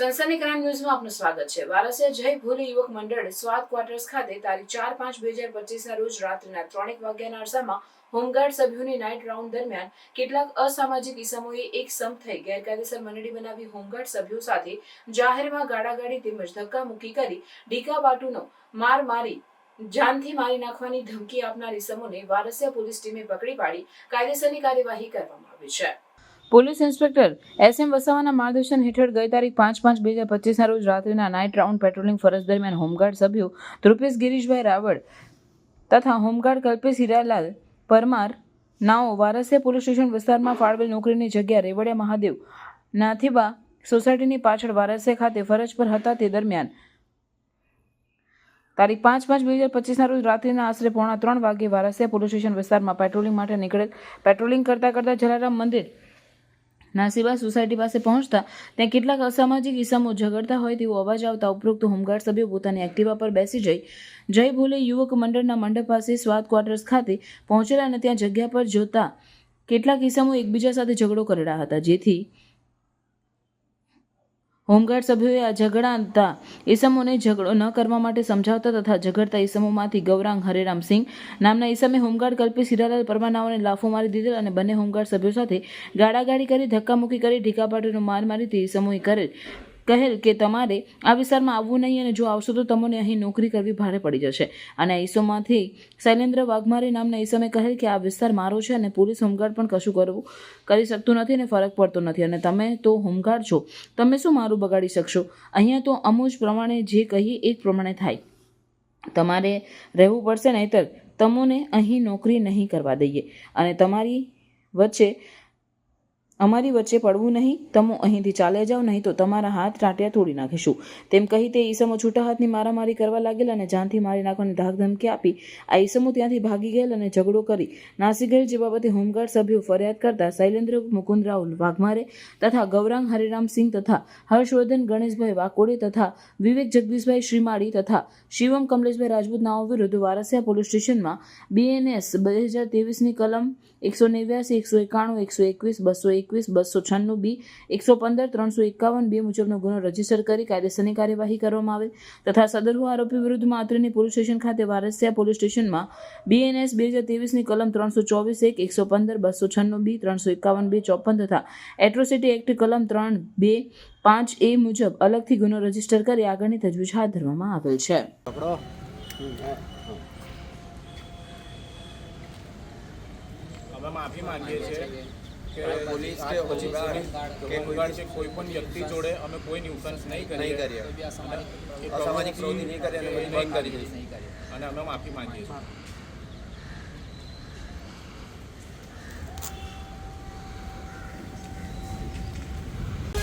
સનસની crime ન્યૂઝમાં આપનું સ્વાગત છે. વારસિયા જય ભોલે યુવક મંડળ સ્વાદ ક્વાર્ટર્સ ખાતે તારીખ ચાર પાંચ બે હજાર પચીસના રોજ રાત્રિના ત્રણેક વાગ્યાના અરસામાં હોમગાર્ડ સભ્યોની નાઇટ રાઉન્ડ દરમિયાન કેટલાક અસામાજિક ઇસમોએ એક સમ થઈ ગેરકાયદેસર મંડળી બનાવી હોમગાર્ડ સભ્યો સાથે જાહેરમાં ગાડાગાડી તેમજ ધક્કા મૂકી કરી ઢીકા બાટુનો માર મારી, જાનથી મારી નાખવાની ધમકી આપનાર ઇસમોને વારસિયા પોલીસ ટીમે પકડી પાડી. કાયદેસરની કાર્યવાહી કરવામાં આવી છે. પોલીસ ઇન્સ્પેક્ટર એસ એમ વસાવાના માર્ગદર્શન હેઠળ ગઈ તારીખ પાંચ પાંચ બે હજાર પચીસના રોજ રાત્રિના નાઇટ રાઉન્ડ પેટ્રોલિંગ ફરજ દરમિયાન હોમગાર્ડ સભ્યો ધ્રુપેશ ગિરીશભાઈ રાવળ તથા હોમગાર્ડ કલ્પેશ હીરાલાલ પરમાર નાઓ વારસિયા પોલીસ સ્ટેશન વિસ્તારમાં ફાળવેલ નોકરીની જગ્યા રેવડિયા મહાદેવ નાથીબા સોસાયટીની પાછળ વારસિયા ખાતે ફરજ પર હતા તે દરમિયાન તારીખ પાંચ પાંચ બે હજાર પચીસના રોજ રાત્રિના આશરે પોણા ત્રણ વાગે વારસિયા પોલીસ સ્ટેશન વિસ્તારમાં પેટ્રોલિંગ માટે નીકળેલ પેટ્રોલિંગ કરતા કરતા જલારામ મંદિર નાસીબા સોસાયટી પાસે પહોંચતા ત્યાં કેટલાક અસામાજિક ઇસમો ઝઘડતા હોય તેવો અવાજ આવતા ઉપરોક્ત હોમગાર્ડ સભ્યો પોતાની એક્ટિવા પર બેસી જઈ, જય ભોલે યુવક મંડળના મંડપ પાસે સ્વાદ ક્વાર્ટર્સ ખાતે પહોંચેલા અને ત્યાં જગ્યા પર જોતા કેટલાક ઇસમો એકબીજા સાથે ઝઘડો કરેલા હતા, જેથી હોમગાર્ડ સભ્યોએ આ ઝઘડાતા ઈસમોને ઝઘડો ન કરવા માટે સમજાવતા તથા ઝઘડતા ઈસમોમાંથી ગૌરાંગ હરેરામસિંહ નામના ઈસમે હોમગાર્ડ કલ્પેશ હીરાલાલ પરમાનાઓને લાફો મારી દીધેલ અને બંને હોમગાર્ડ સભ્યો સાથે ગાડાગાડી કરી ધક્કામુક્કી કરી ઢીકાપાટીનો માર મારી તે ઈસમોએ કરેલ. કહેલ કે તમારે આ વિસ્તારમાં આવવું નહીં અને જો આવશો તો તમને અહીં નોકરી કરવી ભારે પડી જશે. અને ઈસોમાંથી શૈલેન્દ્ર વાઘમારી નામના ઈસમે કહેલ કે આ વિસ્તાર મારો છે અને પોલીસ હોમગાર્ડ પણ કશું કરવું, કરી શકતું નથી અને ફરક પડતો નથી. અને તમે તો હોમગાર્ડ છો, તમે શું મારું બગાડી શકશો? અહીંયા તો અમુજ પ્રમાણે જે કહીએ એ જ પ્રમાણે થાય. તમારે રહેવું પડશે નહીંતર તમને અહીં નોકરી નહીં કરવા દઈએ. અને તમારી વચ્ચે અમારી વચ્ચે પડવું નહીં, તમો અહીંથી ચાલ્યા જાઓ, નહીં તો તમારા હાથ ટાંટિયા તોડી નાખીશું. તેમ કહી તે ઈસમો છૂટા હાથની મારામારી કરવા લાગેલ અને જાનથી મારી નાખવાની ધાક ધમકી આપી. આ ઈસમો ત્યાંથી ભાગી ગયેલ અને ઝઘડો કરી. નાસી જે બાબતે હોમગાર્ડ સભ્યો ફરિયાદ કરતા શૈલેન્દ્ર મુકુંદરાવ વાઘમારે તથા ગૌરાંગ હરિરામ સિંહ તથા હર્ષવર્ધન ગણેશભાઈ વાકોડે તથા વિવેક જગદીશભાઈ શ્રીમાળી તથા શિવમ કમલેશભાઈ રાજપૂત નાઓ વિરુદ્ધ વારસિયા પોલીસ સ્ટેશનમાં બીએનએસ બે હજાર ત્રેવીસની કલમ એકસો નેવ્યાસી, એકસો એકાણું, એકસો એકવીસ, બસો એકવીસ બસો છન્નું બી એકસો પંદર ત્રણસો એકાવન બે મુજબનો ગુનો રજિસ્ટર કરી કાયદેસરની કાર્યવાહી કરવામાં આવે તથા સદરહુ આરોપી વિરુદ્ધમાં અત્રેની પોલીસ સ્ટેશન ખાતે વારસિયા પોલીસ સ્ટેશનમાં બીએનએસ બે હજાર ત્રેવીસની કલમ ત્રણસો ચોવીસ એક એકસો પંદર બસો છન્નું બી ત્રણસો એકાવન બે ચોપન તથા એટ્રોસિટી એક્ટ કલમ ત્રણ બે પાંચ એ મુજબ અલગથી ગુનો રજિસ્ટર કરી આગળની તજવીજ હાથ ધરવામાં આવેલ છે. અમે માફી માંગીએ છીએ. કે પોલીસ કે પછી કે કોઈ છે. કોઈ પણ વ્યક્તિ જોડે અમે કોઈ ન્યુસન્સ નહીં કરીએ. નહીં કરીએ. અસામાજિક પ્રવૃત્તિ નહીં કરીએ અને નહીં કરી કરીએ. અને અમે માફી માંગીએ છીએ.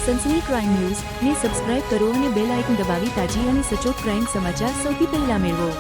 સનસની ક્રાઇમ ન્યૂઝ ને સબસ્ક્રાઇબ કરો અને બેલ આઇકન દબાવી તાજી અને સચોટ ક્રાઇમ સમાચાર સૌથી પહેલા મેળવો.